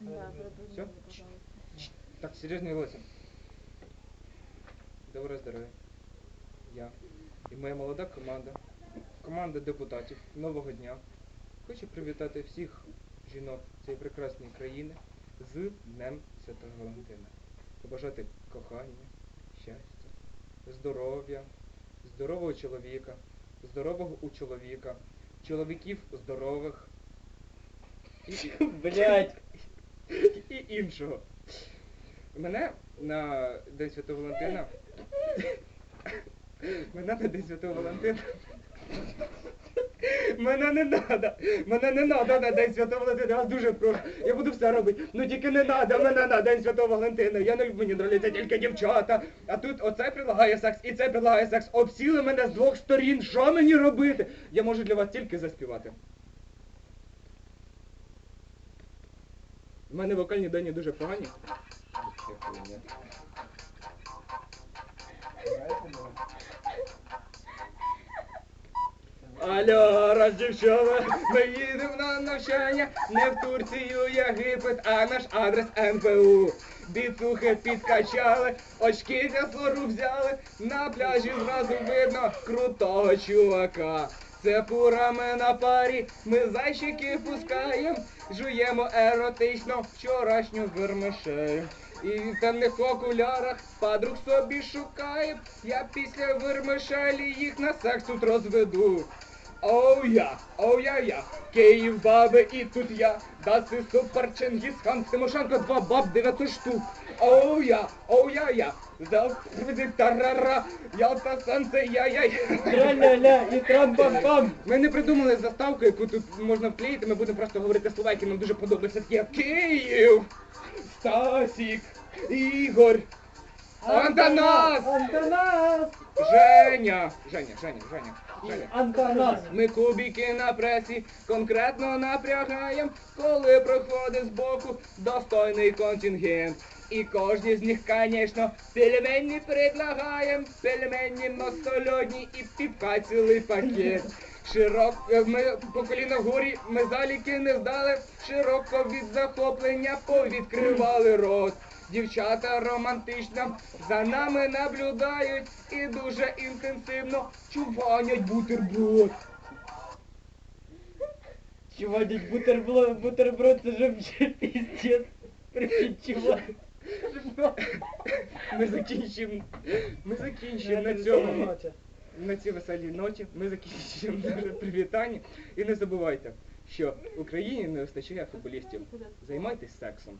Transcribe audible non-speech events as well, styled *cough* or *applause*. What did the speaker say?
Да, Всё? Так, серйозно Олеся. Доброго здоров'я. Я і моя молода команда, команда депутатів нового дня, хочу привітати всіх жінок цієї прекрасної країни з Днем Святого Валентина. Побажати кохання, щастя, здоров'я, здорового чоловіка, здорового у чоловіка, чоловіків здорових *laughs* Блять. і іншого. Мене на День Святого Валентина. Мене на День Святого Валентина. Мене не надо! Мене не надо на День Святого Валентина, я дуже прошу. Я буду все робити. Ну тільки не надо мене на День Святого Валентина. Я не люблю, мені нравляться тільки дівчата. А тут оцей предлагає секс, і цей предлагає секс. Обсіли мене з двох сторін. Що мені робити? Я можу для вас тільки заспівати. У мене вокальні дані дуже погані. Алло, раз дівчата, ми їдемо на навчання, не в Турцію, Єгипет, а наш адрес НПУ. Біцухи підкачали, очки для сору взяли, на пляжі зразу видно крутого чувака. Це пурами на парі, ми зайчики пускаєм, жуємо еротично вчорашню вермишею. І в темних окулярах подруг собі шукаєм, я після вермишелі їх на секс тут розведу. Оу я, оу я я, Київ баби і тут я, даси супер Чингісхан, Тимошенко два баб 900 штук. Оу я, оу я я, завжди тарара, Ялта сонце я я Траля-ля і трам-пам-пам. Ми не придумали заставку, яку тут можна вклеїти, ми будемо просто говорити слова, які нам дуже подобаються. Такі як Київ, Стасік, Ігор, Антонас, Антонас. Женя, Женя, Женя, Женя, Женя. Антонас. Ми кубики на пресі конкретно напрягаєм, коли проходить збоку достойний контингент. І кожні з них, конечно, пельмені предлагаєм, пельмені настольодні і півка цілий пакет. Широк, е, ми по коліна вгорі, ми заліки не здали, широко від захоплення повідкривали рот. Дівчата романтично за нами наблюдають і дуже інтенсивно чуванять бутерброд. Чувак, бутерброд, бутерброд, це же вже пиздец. Прикинь, чувак. *laughs* Ми закінчимо. Ми закінчимо на цьому. На цій веселій ноті ми закінчимо наше привітання. І не забувайте, що Україні не вистачає футболістів. Займайтесь сексом.